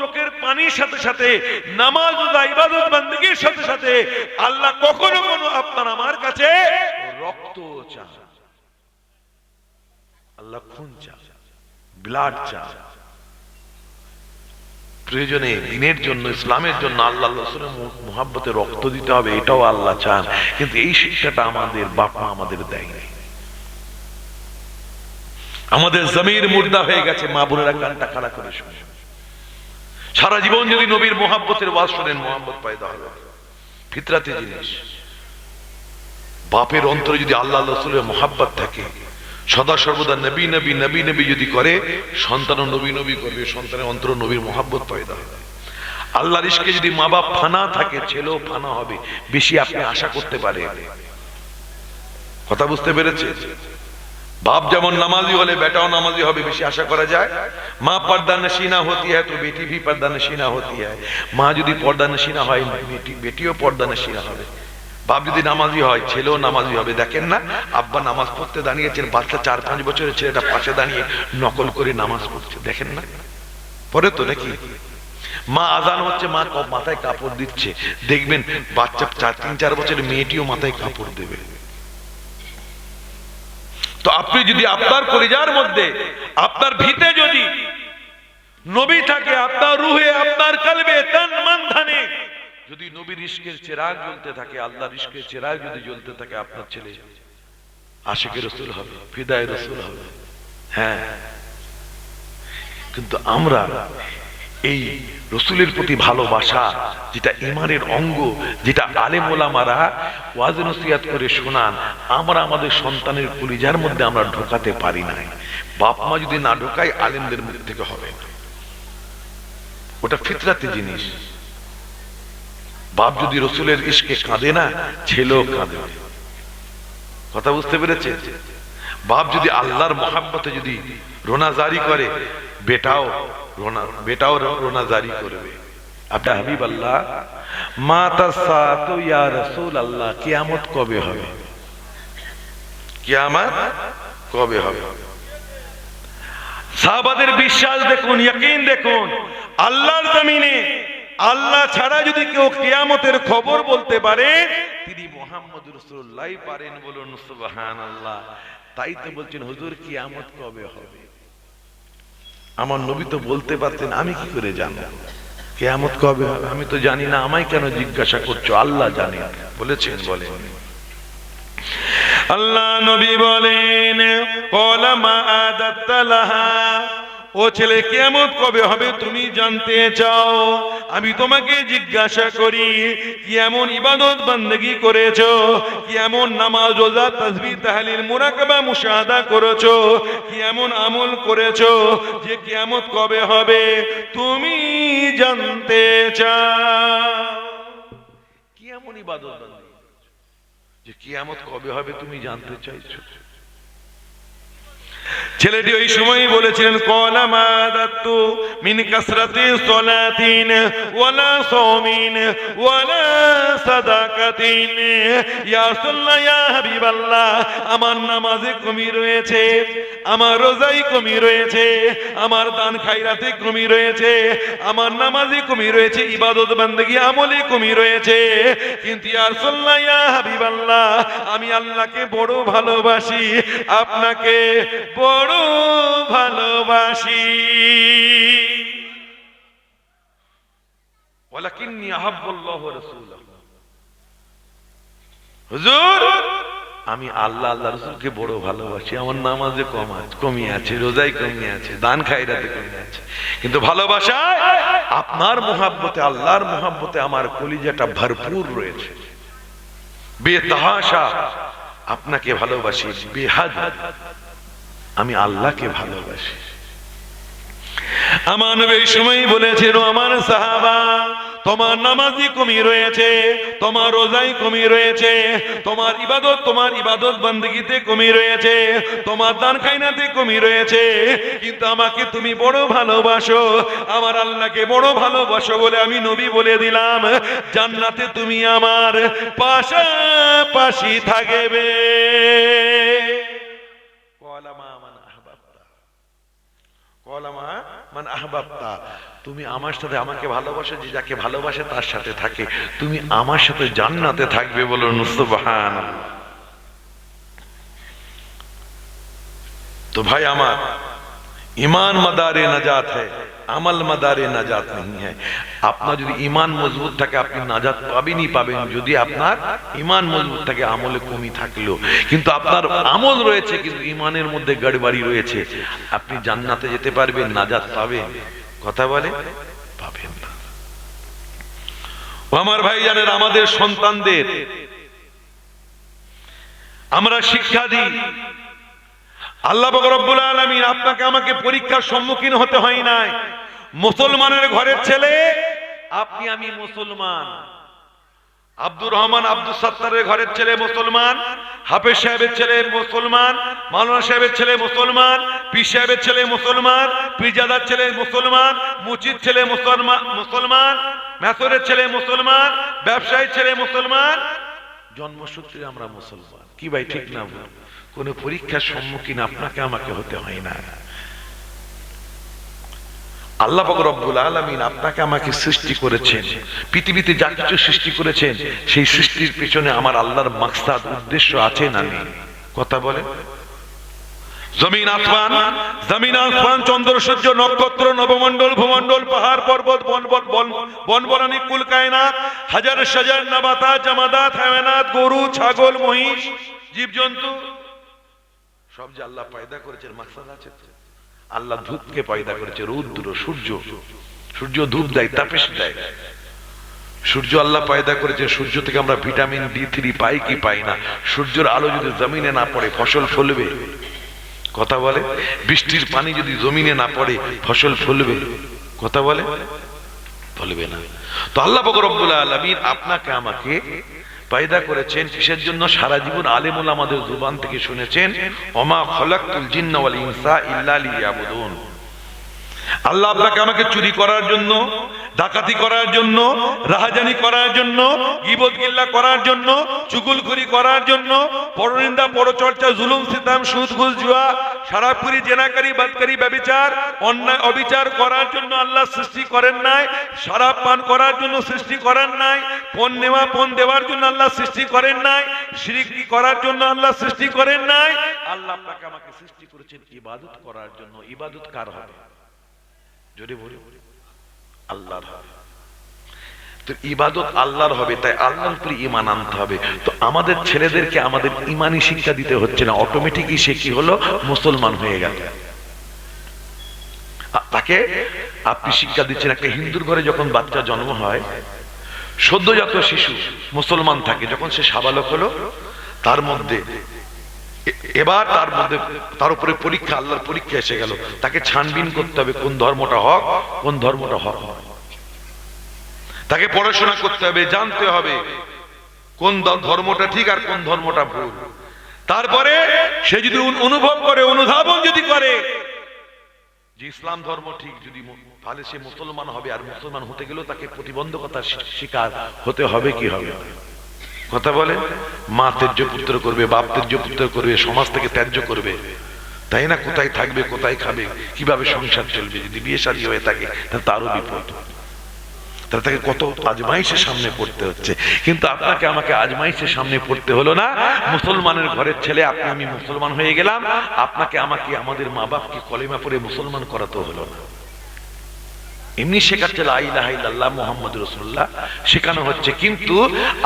চোখের পানির সাথে সাথে, নামাজ ইবাদত বান্দিগির সাথে সাথে, আল্লাহ কখনো কোনো আপনার আমার কাছে রক্ত চান। আল্লাহ খুন চান ব্লাড চান। প্রয়োজনে দিনের জন্য, ইসলামের জন্য আল্লাহ রসুলের মোহাব্বতে রক্ত দিতে হবে, এটাও আল্লাহ চান। কিন্তু এই শিক্ষাটা আমাদের বাপ আমাদের দেয়নি। আমাদের জমির মুর্দা হয়ে গেছে, মা বোনেরা কানটা খাড়া করে শুনে। সারা জীবন যদি নবীর মোহাব্বতের ওয়াজ শোনেন মোহাম্মত পায়দা হবে ফিতরাতে জিনিস। বাপের অন্তরে যদি আল্লাহ রসুলের মোহাব্বত থাকে, সদা সর্বদা নবী নবী নবী নবী যদি করে সন্তান নবী নবী করবে, সন্তানের অন্তর নবীর মোহাব্বত পয়দা হবে। আল্লাহর ইশকে যদি মা বাপ ফানা থাকে, ছেলেও ফানা হবে, বেশি আপনি আশা করতে পারে কথা বুঝতে পেরেছে বাপ যেমন নামাজি হলে বেটাও নামাজি হবে বেশি আশা করা যায়। মা পর্দা নশিনা হতি হয় তো বেটি ভি পর্দা নশিনা হতি হয় মা যদি পর্দা নশিনা হয়, বেটি, বেটিও পর্দা নশিনা হবে। বাপ যদি নামাজি হয়, ছেলেও নামাজি হবে। দেখেন না, আব্বা নামাজ পড়তে দাঁড়িয়েছেন, বাচ্চা চার, পাঁচ বছরের ছেলেটা পাশে দাঁড়িয়ে নকল করে নামাজ পড়ছে। দেখেন না? পরে তো নাকি? মা আজান হচ্ছে, মা মাথায় কাপড় দিচ্ছে। দেখবেন বাচ্চা চার, তিন, চার বছরের মেয়েটিও মাথায় কাপড় দেবে। তো আপনি যদি আপনার পরিজার মধ্যে, আপনার ভিতে যদি নবী থাকে, আপনার রুহে, আপনার কালবে তন মন ধনে, যদি নবীর ইশকের চেরাগ জ্বলতে থাকে আল্লাহর ইশকের চেরাগ যদি জ্বলতে থাকে, আপনার ছেলে আশিকের রসুল হবে ফিদায় রসুল হবে। হ্যাঁ। কিন্তু আমরা এই রসুলের প্রতি ভালোবাসা, যেটা ইমানের অঙ্গ, যেটা আলেমোলামারা ওয়াজ নসিহাত করে শোনান, আমরা আমাদের সন্তানের কলিজার মধ্যে আমরা ঢোকাতে পারি না বাপ মা যদি না ঢোকায়, আলেমদের মুখ থেকে হবে ওটা ফিতরাতে জিনিস। বাপ যদি রসুলের ইশকে কাঁদে না, ছেলেও কাঁদে। কথা বুঝতে পেরেছে? বাপ যদি আল্লাহর মহাব্বতে যদি রোনা জারি করে, বেটাও বেটাও রোনা জারি করবে। হাবিব আল্লাহ মাতা সাতু ইয়া আল্লাহ কিয়ামত কবে হবে? কিয়ামত কবে হবে? সাহাবাদের বিশ্বাস দেখুন, ইয়াকিন দেখুন, আল্লাহর জমিনে, আল্লাহ ছাড়া যদি কেউ কিয়ামতের খবর বলতে পারে, তিনি মোহাম্মদ রসুল্লাহ পারেন বলুন তাই তো বলছেন, হুজুর, কিয়ামত কবে হবে? আমার নবী তো বলতে পারতেন, আমি কি করে জানব? কেয়ামত কবে হবে? আমি তো জানি না, আমায় কেন জিজ্ঞাসা করছ? আল্লাহ জানে। বলেছেন বলে আল্লাহ নবী বলেন ও ছেলে কেমন কবে হবে তুমি জানতে চাও? আমি তোমাকে জিজ্ঞাসা করি, কেমন ইবাদত বন্দগি করেছ? কেমন নামাজ, রোজা তাসবিহ তাহলিল, মুরাকাবা, মুশাহাদা করেছ? কেমন আমল করেছ যে কিয়ামত কবে হবে? তুমি জানতে চাও। কেমন ইবাদত বন্দগি যে কিয়ামত কবে হবে তুমি জানতে চাইছো? ছেলেটি ওই সময় বলেছিলেন, কলা মা দাত্তু মিন কাসরাতি সলাতিন, ওয়ালা সাওমিন ওয়ালা সাদাকাতিন। ইয়া রাসূলুল্লাহ ইয়া আমার নামাজে কমি রয়েছে, আমার রোজাই কমি রয়েছে, আমার দান খায়রাতে কমি রয়েছে, আমার নামাজে কমি রয়েছে, ইবাদত বান্দেগি আমলে কমি রয়েছে। কিন্তু ইয়া রাসূলুল্লাহ হাবিবাল্লাহ, আমি আল্লাহকে বড় ভালোবাসি। আপনাকে বড় ভালোবাসি। ওয়ালাকিন্নি আহাব্বুল্লাহ রাসূলাহ। হুজুর, আমি আল্লাহ আল্লাহ রসুলকে বড় ভালোবাসি। আমার নামাজে কম আছে কমি আছে রোজাই কমি আছে, দান খাইরাতে কমি আছে। কিন্তু ভালোবাসায় আপনার মোহাব্বতে, আল্লাহর মোহাব্বতে আমার কলিজাটা ভরপুর রয়েছে। বেতাহাসা, আপনাকে ভালোবাসি বেহাদ আমি আল্লাহকে ভালোবাসি। আমার নবী এই সময় বলেছেন "ও আমার সাহাবা, তোমার নামাজি কমি রয়েছে, তোমার রোজাই কমি রয়েছে, তোমার ইবাদত তোমার ইবাদত বন্দগিতে কমি রয়েছে, তোমার দান খাইনাতে কমি রয়েছে, কিন্তু আমাকে তুমি বড় ভালোবাসো, আমার আল্লাহকে বড় ভালোবাসো বলে আমি নবী বলে দিলাম, জান্নাতে তুমি আমার পাশাপাশি থাকবে কলা মা মান আহবাবতা কলামা মানে আহবাবতা তুমি আমার সাথে আমাকে ভালোবাসে, যে যাকে ভালোবাসে তার সাথে থাকে। তুমি আমার সাথে জান্নাতে থাকবে বলো নুসবাহান তো ভাই আমার, ইমান মাদারে নাজাত হ্যায় আমল মাদারে নাজাত নেই হ্যায় আপনার যদি ইমান মজবুত থাকে, আপনি নাজাত পাবেনই পাবেন। যদি আপনার ইমান মজবুত থাকে, আমলে কমি থাকলেও কিন্তু আপনার আমল রয়েছে, কিন্তু ইমানের মধ্যে গড়বাড়ি রয়েছে। আপনি জান্নাতে যেতে পারবেন, নাজাত পাবেন। কথা বলে? পাবেন না। আমার ভাই জানেন আমাদের সন্তানদের, আমরা শিক্ষা দিই। আল্লাহ রব্বুল আলামিন আপনাকে আমাকে পরীক্ষার সম্মুখীন হতে হয় নাই। মুসলমানের ঘরের ছেলে, আপনি আমি মুসলমান। আব্দুর রহমান আব্দুল সত্তারের ঘরের ছেলে মুসলমান, হাফেজ সাহেবের ছেলে মুসলমান, মাওলানা সাহেবের ছেলে মুসলমান, পীর সাহেবের ছেলে মুসলমান, পিরজাদার ছেলে মুসলমান মুচিদ ছেলে মুসলমান মুসলমান, মেসরের ছেলে মুসলমান ব্যবসায়ী ছেলে মুসলমান। জন্মসূত্রে আমরা মুসলমান। কি ভাই, ঠিক না কোন পরীক্ষার সম্মুখীন আপনাকে আমাকে হতে হয় না। আল্লাহ রব্বুল আলামিন আপনাকে আমাকে সৃষ্টি করেছেন, পৃথিবীতে যা কিছু সৃষ্টি করেছেন, সেই সৃষ্টির পেছনে আমার আল্লাহর মাকসাদ, উদ্দেশ্য আছে না নেই। কথা বলে? জমিন আসমান জমিন আসমান চন্দ্র সূর্য নক্ষত্র, নবমণ্ডল, ভূমণ্ডল, পাহাড়, পর্বত, বন বন বন বনবনানী কুল, কায়নাত, হাজার, সাজার নাবাতা জামাদাত, হায়নাত, গরু, ছাগল, মহিষ, জীবজন্তু সব যে আল্লাহ পয়দা করেছেন মাকসাদ আছে আল্লাহ ধূপকে পয়দা করেছে, রৌদ্র, সূর্য। সূর্য ধূপ দেয় তাপেশ দেয়। সূর্য আল্লাহ পয়দা করেছে, সূর্য থেকে আমরা ভিটামিন ডি থ্রি পাই কি পাই না। সূর্যের আলো যদি জমিনে না পড়ে, ফসল ফলবে। কথা বলে? বৃষ্টির পানি যদি জমিনে না পড়ে, ফসল ফলবে। কথা বলে? ফলবে না। তো আল্লাহ বকরবুল আলমিন আপনাকে, আমাকে পয়দা করেছেন, কিসের জন্য? সারা জীবন আলেমুল আমাদের জুবান থেকে শুনেছেন, ওমা খলাকুল জিন্নওয়াল ইনসা ইল্লা লিয়াবুদুন আল্লাহ আপনাকে আমাকে চুরি করার জন্য, ডাকাতি করার জন্য, রাহাজানি করার জন্য গিবত গিল্লা করার জন্য চুগুলখুরি করার জন্য, পরনিন্দা, পরচর্চা, জুলুম, সিতাম, সুদ, ঘুষ, জুয়া, সারাপুরি, জেনাকারী, বাদকারী, ব্যবিচার, অন্যায়, অবিচার করার জন্য আল্লাহ সৃষ্টি করেন নাই, সারাপ পান করার জন্য সৃষ্টি করেন নাই, পণ নেওয়া, পণ দেওয়ার জন্য আল্লাহ সৃষ্টি করেন নাই, শিরিকি করার জন্য আল্লাহ সৃষ্টি করেন নাই, আল্লাহ আপনাকে আমাকে সৃষ্টি করেছেন ইবাদত করার জন্য। ইবাদত কার হবে? ইবাদত আল্লাহর হবে, তাই আল্লাহর উপরে ইমান আনতে হবে। তো আমাদের ছেলেদেরকে আমাদের শিক্ষা দিতে হচ্ছে না অটোমেটিকই সে কি হলো? মুসলমান হয়ে গেল। তাকে আপনি শিক্ষা দিচ্ছেন, একটা হিন্দুর ঘরে যখন বাচ্চা জন্ম হয়, সদ্যজাত শিশু মুসলমান থাকে, যখন সে সাবালক হলো, তার মধ্যে এবার তার মধ্যে, তার উপরে পরীক্ষা, আল্লাহর পরীক্ষা এসে গেল। তাকে ছানবিন করতে হবে, কোন ধর্মটা হক, কোন ধর্মটা হক। তাকে পড়াশোনা করতে হবে, জানতে হবে কোন ধর্মটা ঠিক আর কোন ধর্মটা ভুল। তারপরে সে যদি অনুভব করে, অনুধাবন যদি করে, যে ইসলাম ধর্ম ঠিক, যদি তাহলে সে মুসলমান হবে, আর মুসলমান হতে গেলেও তাকে প্রতিবন্ধকতার শিকার হতে হবে কি হবে? কথা বলে? মা ত্যায্য পুত্র করবে, বাপ ত্যায্য পুত্র করবে, সমাজ থেকে ত্যায্য করবে। তাই না? কোথায় থাকবে, কোথায় খাবে, কীভাবে সংসার চলবে? যদি বিয়ে শাদী হয়ে থাকে, তাহলে তারও বিপদ। তাহলে তাকে কত আজমাইশের সামনে পড়তে হচ্ছে। কিন্তু আপনাকে আমাকে আজমাইশের সামনে পড়তে হলো না। মুসলমানের ঘরের ছেলে, আপনি, আমি মুসলমান হয়ে গেলাম। আপনাকে আমাকে, আমাদের মা বাপকে কলেমা পড়ে মুসলমান করাতে হলো না। এমনি শেখাচ্ছে লাইলাহ মোহাম্মদ রসুল্লাহ শেখানো হচ্ছে। কিন্তু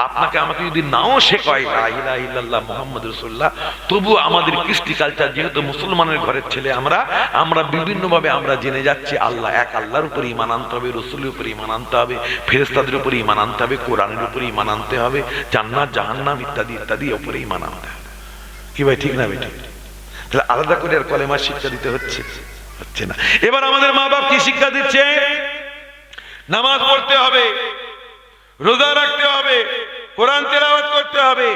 আপনাকে আমাকে যদি নাও শেখায় লাইলাহ মোহাম্মদ রসুল্লাহ তবু আমাদের কৃষ্টি কালচার যেহেতু মুসলমানের ঘরের ছেলে আমরা আমরা বিভিন্নভাবে আমরা জেনে যাচ্ছি, আল্লাহ এক আল্লাহর উপরে ইমান আনতে হবে, রসুলের উপরে ইমান আনতে হবে ফেরেস্তাদের উপরে ইমান আনতে হবে, কোরআনের উপরে ইমান আনতে হবে, জান্নাত, জাহান্নাম ইত্যাদি ইত্যাদি উপরে ইমান আনতে হবে। কি ভাই, ঠিক না ভাই, ঠিক? তাহলে আলাদা করে আর কলেমার শিক্ষা দিতে হচ্ছে। হচ্ছে না। এবার আমাদের মা বাপ কি শিক্ষা দিচ্ছে? নামাজ পড়তে হবে, রোজা রাখতে হবে, কোরআন তেলাওয়াত করতে হবে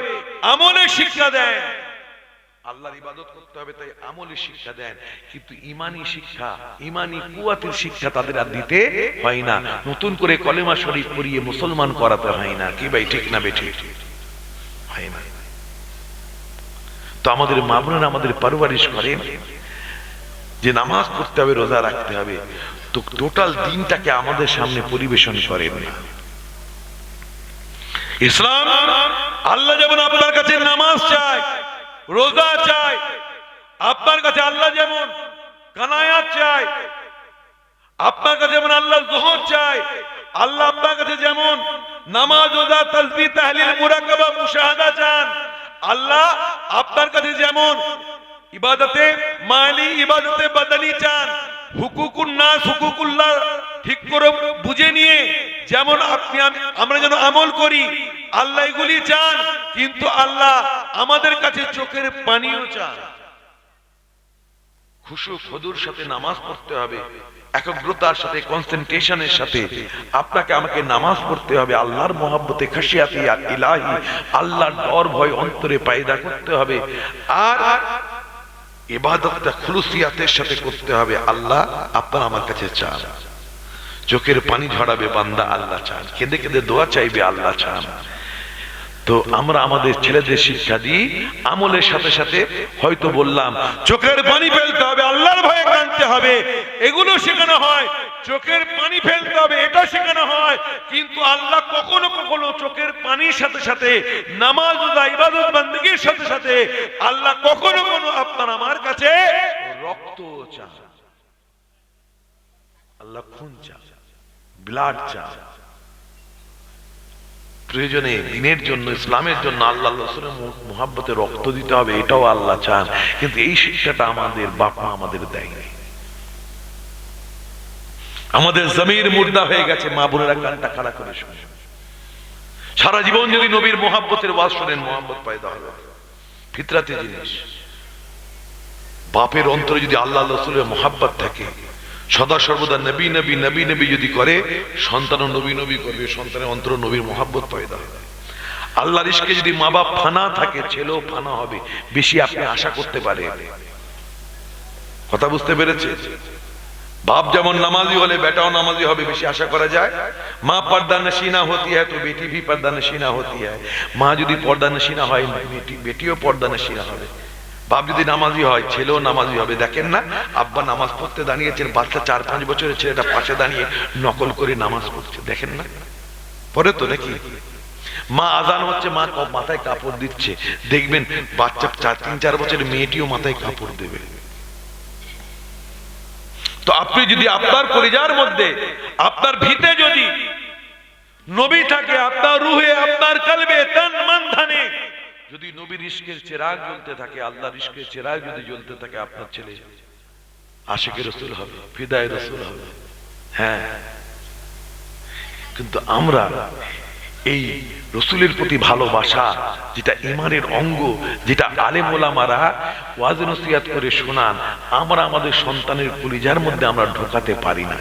আমলের শিক্ষা দেন। আল্লাহর ইবাদত করতে হবে, তাই আমলের শিক্ষা দেন। কিন্তু ইমানি শিক্ষা, ইমানি কুয়াতের শিক্ষা তাদের আর দিতে হয় না। নতুন করে কলেমা শরীফ পড়িয়ে মুসলমান করাতে হয় না। কি ভাই, ঠিক না হয় না। তো আমাদের মা বোনেরা আমাদের পারিবারিক করেন যে নামাজ পড়তে হবে, রোজা রাখতে হবে, তো টোটাল দিনটাকে আমাদের সামনে পরিবেশন করেন না। ইসলাম আল্লাহ যেমন আপনার কাছে নামাজ চায়, রোজা চায়, আপনার কাছে আল্লাহ যেমন কানায়াত চায়, আপনার কাছে যেমন আল্লাহ জোহর চায়, আল্লাহ আপনার কাছে যেমন নামাজ, রোজা তাসবিহ তাহলিল, মুরাকাবা, মুশাহাদা চান, আল্লাহ আপনার কাছে যেমন ইবাদতে মালি, ইবাদতে বাদানি চান। হুকুকুন নাস, হুকুকুল্লাহ ঠিক করে বুঝে নিয়ে যেমন আপনি আমরা যেন আমল করি, আল্লাহ এগুলি চান, কিন্তু আল্লাহ আমাদের কাছে চোখের পানিও চান। খুশু খদুর সাথে নামাজ পড়তে হবে, একাগ্রতার সাথে কনসেন্ট্রেশনের সাথে। আপনাকে আমাকে নামাজ পড়তে হবে, আল্লাহর মহাব্বতে, খাসিয়াতি আর ইলাহি, আল্লাহর ডর, ভয়, অন্তরে পায়দা করতে হবে। আর ইবাদতটা খুলুসিয়াতের সাথে করতে হবে, আল্লাহ আপনার আমার কাছে চান। চোখের পানি ঝরাবে বান্দা, আল্লাহ চান। কেঁদে কেঁদে দোয়া চাইবে, আল্লাহ চান। তো আমরা আমাদের ছেলেদের শিক্ষা দিই, আমলের সাথে সাথে হয়তো বললাম, চোখের পানি ফেলতে হবে, আল্লাহর ভয়ে কাঁদতে হবে। এগুলো শেখানো হয়, চোখের পানি ফেলতে হবে, এটা শেখানো হয়। কিন্তু আল্লাহ কখনো কখনো চোখের পানির সাথে সাথে, নামাজ ইবাদত বান্দিগির সাথে সাথে আল্লাহ কখনো কখনো আপনার আমার কাছে রক্ত চান। আল্লাহ খুন চান, ব্লাড চান। প্রয়োজনে দিনের জন্য, ইসলামের জন্য আল্লাহ রসুলের মোহাব্বতে রক্ত দিতে হবে, এটাও আল্লাহ চান। কিন্তু এই শিক্ষাটা আমাদের বাপা আমাদের দেয়নি। আমাদের জমির মুর্দা হয়ে গেছে, মা বোনেরা গানটা খাড়া করে শুনে। সারা জীবন যদি নবীর মোহাব্বতের ওয়াজ শোনেন মোহাম্মত পায়দা হবে। ফিতরাতে জিনিস। বাপের অন্তরে যদি আল্লাহ রসুলের মোহাব্বত থাকে সদা সর্বদা নবী নবী নবী নবী যদি করে সন্তানও নবী নবী করবে। সন্তানের অন্তর নবীর মহাব্বত পয়দা হবে। আল্লাহর ইশকে যদি মা বাপ ফানা থাকে, ছেলেও ফানা হবে, বেশি আপনি আশা করতে পারে। কথা বুঝতে পেরেছে? বাপ যেমন নামাজি হলে, বেটাও নামাজি হবে, বেশি আশা করা যায়। মা পর্দা নশিনা হতি হয় তো বেটি ভি পর্দা নশিনা হতি হয় মা যদি পর্দা নশিনা হয়, বেটি, বেটিও পর্দা নশিনা হবে। বাপ যদি নামাজি হয়, ছেলেও নামাজি হবে। দেখেন না, আব্বা নামাজ পড়তে দাঁড়িয়েছেন, বাচ্চা চার, পাঁচ বছরের ছেলেটা পাশে দাঁড়িয়ে নকল করে নামাজ পড়ছে। দেখেন না? পরে তো নাকি? মা আজান হচ্ছে, মা মাথায় কাপড় দিচ্ছে। দেখবেন বাচ্চা চার, তিন, চার বছরের মেয়েটিও মাথায় কাপড় দেবে। তো আপনি যদি আপনার পরিজার মধ্যে, আপনার ভিতে যদি নবী থাকে, আপনার রুহে, আপনার কালবে তন মন ধনে যদি নবীর ইশকের চেরাগ জ্বলতে থাকে আল্লাহর ইশকের চেরাগ যদি জ্বলতে থাকে, আপনার ছেলে আশিকে রসুল হবে, ফিদায় রসুল হবে। হ্যাঁ। কিন্তু আমরা এই রসুলের প্রতি ভালোবাসা, যেটা ইমানের অঙ্গ, যেটা আলেম ওলামারা ওয়াজ নসিহাত করে শোনান, আমরা আমাদের সন্তানের পরিজার মধ্যে আমরা ঢোকাতে পারি না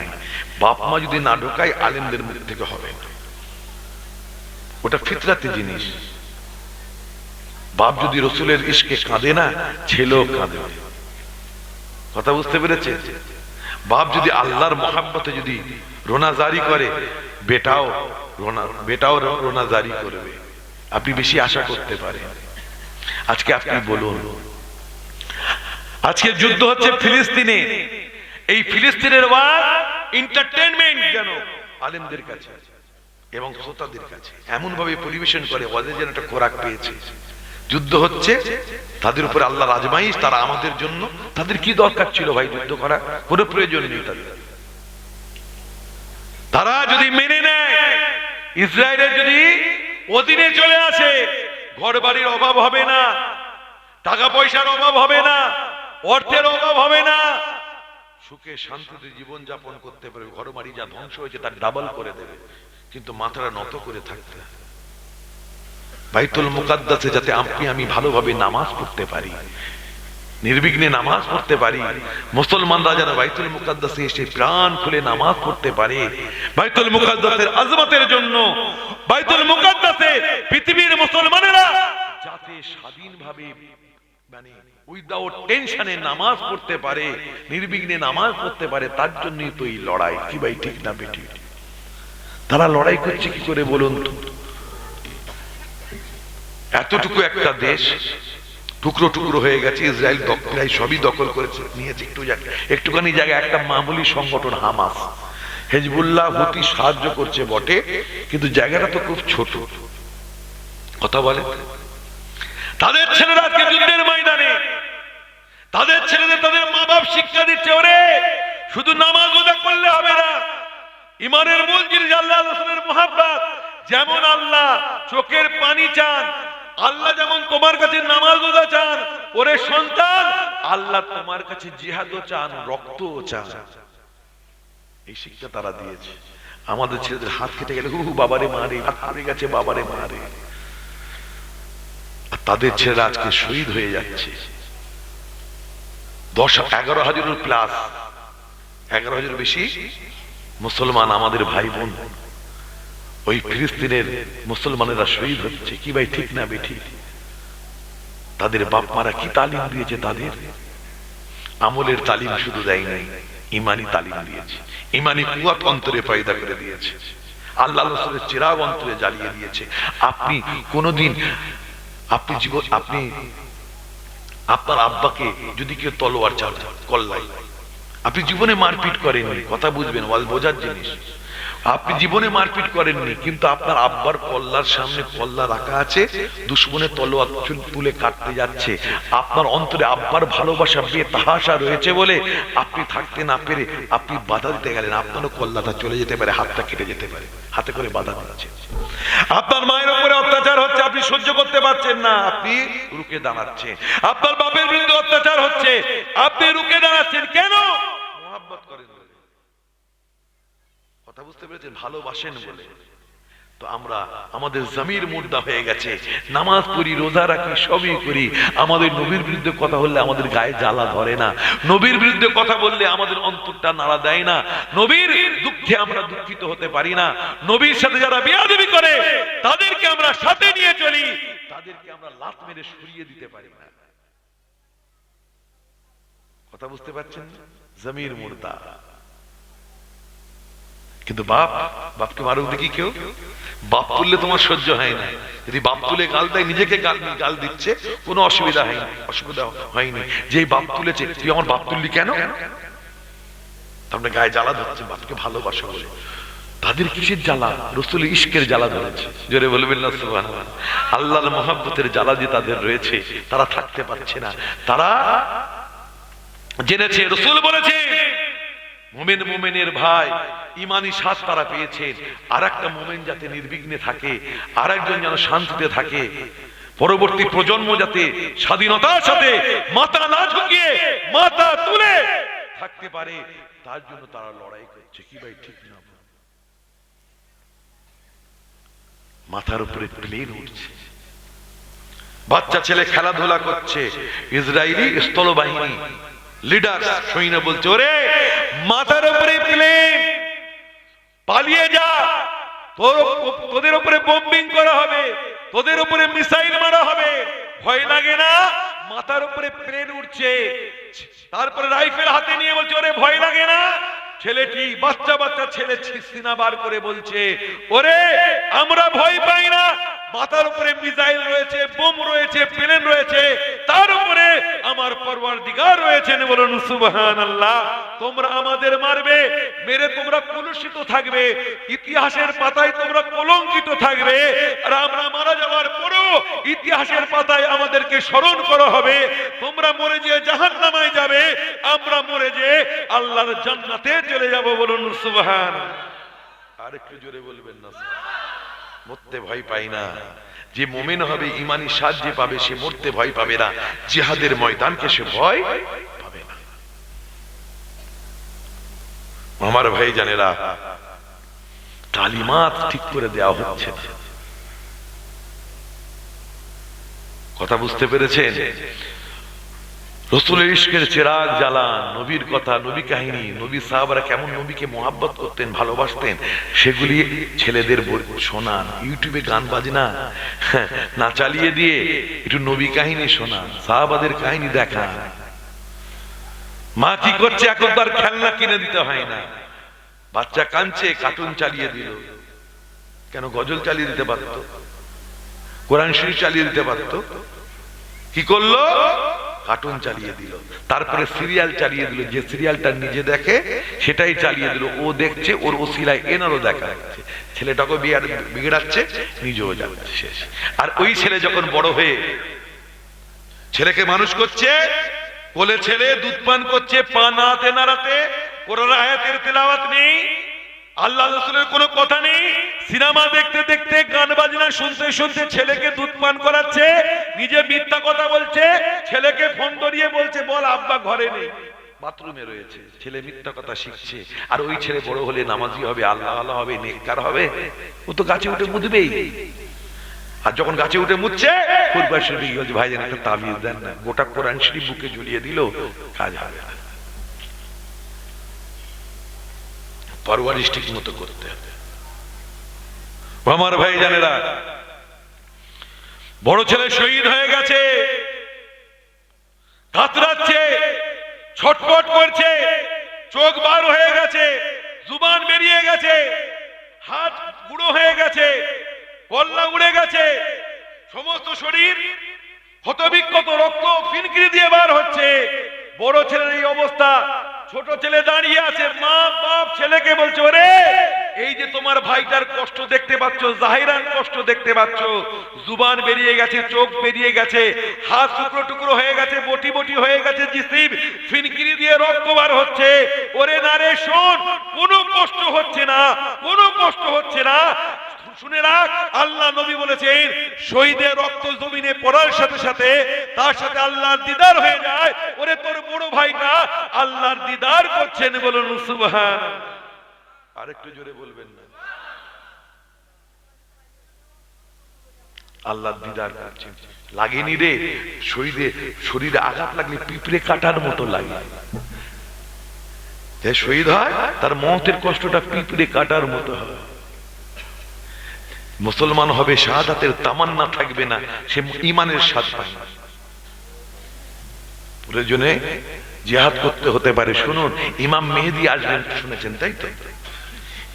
বাপ মা যদি না ঢোকায়, আলেমদের মুখ থেকে হবে না। ওটা ফিতরাতি জিনিস। বাপ যদি রসুলের ইশকে কাঁদে না, ছেলেও কাঁদে। কথা বুঝতে পেরেছে? বাপ যদি আল্লাহর মহাব্বতে যদি রোনা জারি করে, বেটাও রোনা বেটাও রোনা জারি করবে। আপনি বেশি আশা করতে পারেন। আজকে আপনি বলুন, আজকে যুদ্ধ হচ্ছে ফিলিস্তিনে। এই ফিলিস্তিনের ওয়াজ এন্টারটেনমেন্ট কেন আলেমদের কাছে এবং শ্রোতাদের কাছে। এমন ভাবে পরিবেশন করে ওদের যেন একটা খোরাক পেয়েছে। যুদ্ধ হচ্ছে, তাদের উপরে আল্লাহ রাজমাইশ তারা আমাদের জন্য, তাদের কি দরকার ছিল ভাই যুদ্ধ করা কোনো প্রয়োজন নেই তাদের। তারা যদি মেনে নেয়, ইসরায়েলের যদি অধীনে চলে আসে ঘর বাড়ির অভাব হবে না টাকা পয়সার অভাব হবে না, অর্থের অভাব হবে না। সুখে শান্তিতে জীবন যাপন করতে পারবে ঘর বাড়ি যা ধ্বংস হয়েছে তার ডাবল করে দেবে। কিন্তু মাথাটা নত করে থাকতে হবে। বাইতুল মুকাদ্দাসে যাতে আপনি, আমি ভালোভাবে নামাজ পড়তে পারি। নির্বিঘ্নে নামাজ পড়তে পারি। মুসলমানরা যেন বাইতুল মুকাদ্দাসে এসে প্রাণ খুলে নামাজ পড়তে পারে, বাইতুল মুকাদ্দাসের আজমতের জন্য বাইতুল মুকাদ্দাসে পৃথিবীর মুসলমানেরা যাতে স্বাধীনভাবে মানে উইদাউট টেনশনে নামাজ পড়তে পারে, নির্বিঘ্নে নামাজ পড়তে পারে, তার জন্যই তো এই লড়াই। কি ভাই, ঠিক না বেটি তারা লড়াই করছে কি করে বলুন তো? এতটুকু একটা দেশ, টুকরো টুকরো হয়ে গেছে, ইসরায়েল প্রায় সবই দখল করেছে, নিয়েছে একটু জায়গা। একটুখানি জায়গায় একটা মামুলি সংগঠন, হামাস। হেজবুল্লাহ হুতি সাহায্য করছে বটে, কিন্তু জায়গাটা তো খুব ছোট। কথা বলে? তাদের ছেলেরা আজকে যুদ্ধের ময়দানে। তাদের ছেলেদের তাদের মা বাপ শিক্ষা দিচ্ছে, ওরে, শুধু নামাজ রোজা করলে হবে না। ইমানের মূল জিনিস আল্লাহ রসুলের মোহাব্বত। যেমন আল্লাহ চোখের পানি চান আল্লাহ যেমন তোমার কাছে নামাজ রোজা চান, ওরে সন্তান, আল্লাহ তোমার কাছে জিহাদও চান, রক্তও চান। এই শিক্ষা তারা দিয়েছে। আমাদের ছেলেদের হাত কেটে গেলে হু বাবারে মারে হাত পড়ে গেছে, বাবারে মারে তাদের ছেলেরা আজকে শহীদ হয়ে যাচ্ছে। দশ, এগারো হাজারের প্লাস এগারো হাজার বেশি মুসলমান আমাদের ভাই বোন। ওই ফিলিস্তিনের মুসলমানেরা শহীদ হচ্ছে, কি ভাই ঠিক না বেঠিক? তাদের বাপ মারা কি তালিম দিয়েছে তাদের? আমলের তালিম শুধু দেয় নাই ইমানি তালিম দিয়েছে। ইমানি কুয়াত অন্তরে পয়দা করে দিয়েছে। আল্লাহ রসুলের চিরাগ অন্তরে জ্বালিয়ে দিয়েছে। আপনি কোনোদিন, আপনি জীবন আপনি, আপনার আব্বাকে যদি কেউ তলোয়ার, চাল, কল্লাই, আপনি জীবনে মারপিট করেননি, কথা বুঝবেন, ওয়াল বোঝার জিনিস। আপনি জীবনে মারপিট করেননি, কিন্তু আপনার আব্বার কল্লার সামনে কল্লা রাখা আছে, দুশ্মনের তলোয়ার তুলে কাটতে যাচ্ছে। আপনার অন্তরে আব্বার ভালোবাসা বিয়ে তাহাসা রয়েছে বলে আপনি থাকতে না পেরে আপনি বাধা দিতে গেলেন, আপনারও কল্লাটা চলে যেতে পারে, হাতটা কেটে যেতে পারে, হাতে করে বাধা দিচ্ছে। আপনার মায়ের উপরে অত্যাচার হচ্ছে, আপনি সহ্য করতে পারছেন না, আপনি রুকে দাঁড়াচ্ছেন। আপনার বাপের বিরুদ্ধে অত্যাচার হচ্ছে, আপনি রুকে দাঁড়াচ্ছেন কেন মোহাব্বত করেন বলে। কথা বুঝতে পেরেছেন? ভালোবাসেন বলে। তো আমরা, আমাদের জমির মুর্দা হয়ে গেছে। নামাজ পড়ি, রোজা রাখি, সবই করি। আমাদের নবীর বিরুদ্ধে কথা বললে আমাদের গায়ে জ্বালা ধরে না। নবীর বিরুদ্ধে কথা বললে আমাদের অন্তরটা নাড়া দেয় না। নবীর দুঃখে আমরা দুঃখিত হতে পারি না। নবীর সাথে যারা বিয়াদবি করে, তাদেরকে আমরা সাথে নিয়ে চলি। তাদেরকে আমরা লাত মেরে সরিয়ে দিতে পারি না। কথা বুঝতে পারছেন? জমির মুর্দা। কিন্তু বাপ, বাপকে মারুক দেখি কেউ? বাপ তুললে তোমার সহ্য হয় না। যদি বাপ তুলে গাল দেয়, নিজেকে গাল গাল দিচ্ছে, কোনো অসুবিধা হয়নি অসুবিধা হয়নি। যে বাপ তুলেছে, তুই আমার বাপ তুললি কেন? তারপরে গায়ে জ্বালা ধরছে, বাপকে ভালোবাসা বলে। তাদের কিসের জ্বালা? রসুল ইস্কের জ্বালা ধরেছে। জোরে বলবেন না জ্বালা যে তাদের রয়েছে, তারা থাকতে পারছে না। তারা জেনেছে, রসুল বলেছে মোমেন মোমেনের ভাই, ইমানি স্বাদ তারা পেয়েছেন। আর একটা মোমেন যাতে নির্বিঘ্নে থাকে আর একজন যেন শান্তিতে থাকে। পরবর্তী প্রজন্ম যাতে স্বাধীনতার সাথে মাথা না ঝুঁকিয়ে মাথা তুলে থাকতে পারে, তার জন্য তারা লড়াই করছে। কি ভাই, ঠিক না? মাথার উপরে প্লেন উঠছে। বাচ্চা ছেলে খেলাধুলা করছে। ইসরায়েলি স্থলবাহিনী লিডার সৈন্য বলছে, ওরে, মাথার উপরে প্লেন, পালিয়ে যা। তোর তোদের উপরে বোম্বিং করা হবে, তোদের উপরে মিসাইল মারা হবে। ভয় লাগে না, মাথার উপরে প্লেন উঠছে তারপরে রাইফেল হাতে নিয়ে বলছে, ওরে, ভয় লাগে না। ছেলেটি, বাচ্চা বাচ্চা ছেলে সিনা বার করে বলছে, ওরে, আমরা ভয় পাই না মাথার উপরে মিসাইল রয়েছে, বোম রয়েছে, প্লেন রয়েছে, তার উপরে আমার পরওয়ার দিগার রয়েছেন বলুন সুবহান আল্লাহ তোমরা আমাদের মারবে, মেরে তোমরা কলুষিত থাকবে, ইতিহাসের পাতায় তোমরা কলঙ্কিত থাকবে, আর আমরা মারা যাওয়ার পরেও ইতিহাসের পাতায় আমাদেরকে স্মরণ করা হবে। তোমরা মরে যে জাহান নামায় যাবে, আমরা মরে যে আল্লাহর জান্নাতে চলে যাব বলুন সুবহান আর একটু জোরে বলবেন না মরতে ভয় পাই না। যে মোমেন হবে, ইমানি সাহায্যে পাবে, সে মরতে ভয় পাবে না। জিহাদের ময়দানকে সে ভয় পাবে না। আমার ভাই জানেরা, তালিমাত ঠিক করে দেওয়া হচ্ছে কথা বুঝতে পেরেছেন? রসুলের ইস্কের চেরাগ জ্বালান নবীর কথা নবী কাহিনী নবী সাহাবারা কেমন নবীকে মোহাব্বত করতেন ভালোবাসতেন সেগুলি ছেলেদের শোনান ইউটিউবে গান বাজনা হ্যাঁ, না চালিয়ে দিয়ে একটু নবী কাহিনী শোনান সাহাবাদের কাহিনী দেখা মা কি করছে এখন তার খেলনা কিনে দিতে হয় না। বাচ্চা কাঁদছে কার্টুন চালিয়ে দিল। কেন গজল চালিয়ে দিতে পারতো? কোরআন শরীফ চালিয়ে দিতে পারতো? কি করল? কার্টুন চালিয়ে দিল। তারপরে সিরিয়াল চালিয়ে দিল। যে সিরিয়ালটা নিজে দেখে, সেটাই চালিয়ে দিল। ও দেখছে, ওর ওসিলায় এনারও দেখা যাচ্ছে। ছেলেটাকে বিয়ার বিগড়াচ্ছে, নিজেও যাচ্ছে শেষ। আর ওই ছেলে যখন বড় হয়ে ছেলেকে মানুষ করছে, কোলে ছেলে, দুধ পান করছে, পা নাড়াতে নাড়াতে কোরআন আয়াতের তেলাওয়াত নেই, আল্লাহ রসুলের কোনো কথা নেই। সিনেমা দেখতে দেখতে, গান বাজনা শুনতে শুনতে ছেলেকে দুধ পান করাচ্ছে নিজে মিথ্যা কথা বলছে, ছেলেকে ফোন ধরিয়ে বলছে, বল আব্বা ঘরে নেই। বাথরুমে রয়েছে, ছেলে মিথ্যা কথা শিখছে, আর ওই ছেলে বড় হলে নামাজি হবে, আল্লাহ আল্লাহ হবে, নেককার হবে। ও তো গাছে উঠে মুদবেই। আর যখন গাছে উঠে মুচ্ছে বলছে ভাইজান একটা তাবিজ দেন না, গোটা কোরআন শরীফ বুকে ঝুলিয়ে দিল, কাজ হবে না। ঠিক মতো করতে হবে। আমার ভাই জানেরা বড় ছেলে শহীদ হয়ে গেছে। কাতরাচ্ছে, ছটফট করছে, চোখ বার হয়ে গেছে, জুবান বেরিয়ে গেছে, হাত গুঁড়ো হয়ে গেছে কল্লা উড়ে গেছে। সমস্ত শরীর ক্ষতবিক্ষত, রক্ত ফিনকিরি দিয়ে বার হচ্ছে। বড় ছেলের এই অবস্থা, ছোট ছেলে দাঁড়িয়ে আছে, মা বাপ ছেলেকে বলছে, ওরে এই যে তোমার ভাইটার কষ্ট দেখতে পাচ্ছ জাহিরান কষ্ট দেখতে পাচ্ছ, জুবান বেরিয়ে গেছে, চোখ বেরিয়ে গেছে, হাত টুকরো টুকরো হয়ে গেছে, বটি বটি হয়ে গেছে, জিসিম ফিনকিরি দিয়ে রক্ত বার হচ্ছে। ওরে না রে শোন, কোনো কষ্ট হচ্ছে না, কোনো কষ্ট হচ্ছে না। শুনে রাখ, আল্লাহ নবী বলেছেন শহীদের রক্ত জমিনে পড়ার সাথে সাথে, তার সাথে আল্লাহর দিদার হয়ে যায়। ওরে তোর বড় ভাইটা আল্লাহর দিদার করছেন বলুন সুবহান আরেকটু জোরে বলবেন না। আল্লাহ দিদার করছেন লাগেনি রে, শরীরে শরীরে আঘাত লাগলে পিঁপড়ে কাটার মতো লাগে। যে শহীদ হয়, তার মতের কষ্টটা পিঁপড়ে কাটার মতো হয়। মুসলমান হবে, শাহাদাতের তামান্না থাকবে না, সে ইমানের স্বাদ পায় না। প্রয়োজনে জিহাদ করতে হতে পারে। শুনুন, ইমাম মেহেদি আসবেন, শুনেছেন, তাই তো?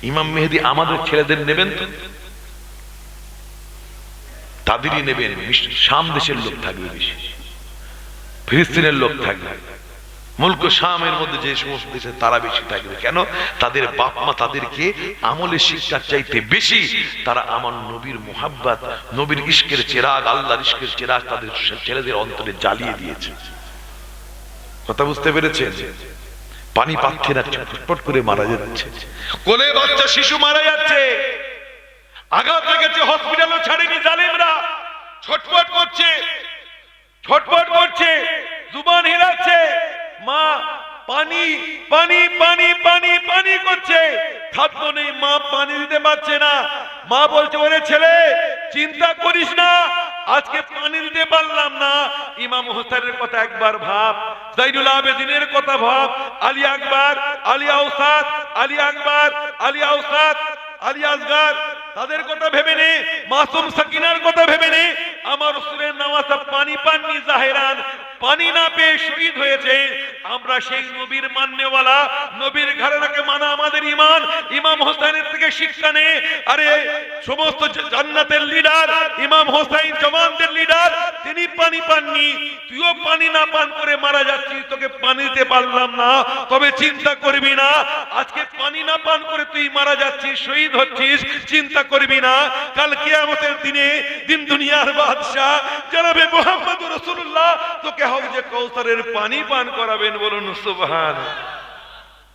ইমাম মেহেদি আমাদের ছেলেদের নেবেন তো? তাদেরই নেবেন শাম দেশের লোক থাকবে বেশি। ফিলিস্তিনের লোক থাকবে। মুলক শামের মধ্যে যে সমস্ত দেশে তারা বেশি থাকবে, কেন? তাদের বাপ মা তাদেরকে আমলের শিক্ষার চাইতে বেশি তারা আমার নবীর মোহাব্বত, নবীর ইস্কের চেরাগ, আল্লাহর ইস্কের চেরাগ তাদের ছেলেদের অন্তরে জ্বালিয়ে দিয়েছে। কথা বুঝতে পেরেছেন? পানি পাচ্ছে না, ছটফট করে মারা যাচ্ছে। কোলে বাচ্চা শিশু মারা যাচ্ছে। আঘাত লেগেছে হসপিটালও ছাড়েনি জালেমরা। ছটফট করছে ছটফট করছে, জুবান হিলাচ্ছে। মা, পানি পানি পানি পানি পানি করছে। খাদ্য নেই, মা পানি দিতে পারছে না। মা বলছে, ওরে ছেলে, চিন্তা করিস না আজকে পানি দিতে পারলাম না, ইমাম হোসেনের কথা একবার ভাব জাইনুল আবেদিনের কথা ভাব, আলী আকবর, আলী আউসাদ আলী আকবর, আলী আউসাদ আলী আসগার, তাদের কথা ভেবে নে, মাসুম সাকিনার কথা ভেবে নে, আমার রসুলের নামাজ পানি পাননি জাহেরান, পানি না পেয়ে শহীদ হয়েছে আমরা সেই নবীর মান্যওয়ালা, নবীর ঘরানাকে মানা আমাদের ইমান? ইমাম হোসেনের থেকে শিক্ষা নে। আরে, সমস্ত জান্নাতের লিডার ইমাম হোসেন জমানদের লিডার তিনি পানি পাননি। তুইও পানি না পান করে মারা যাচ্ছিস, তোকে পানি দিতে পারলাম না। তবে চিন্তা করবি না, আজকে পানি না পান করে তুই মারা যাচ্ছিস, শহীদ হচ্ছিস, চিন্তা করবি না। কাল কিয়ামতের দিনে, দিন দুনিয়ার বাদশাহ, জানাবে মোহাম্মদ রসুল্লাহ তোকে হক যে কৌসারের পানি পান করাবেন বলুন সুবহান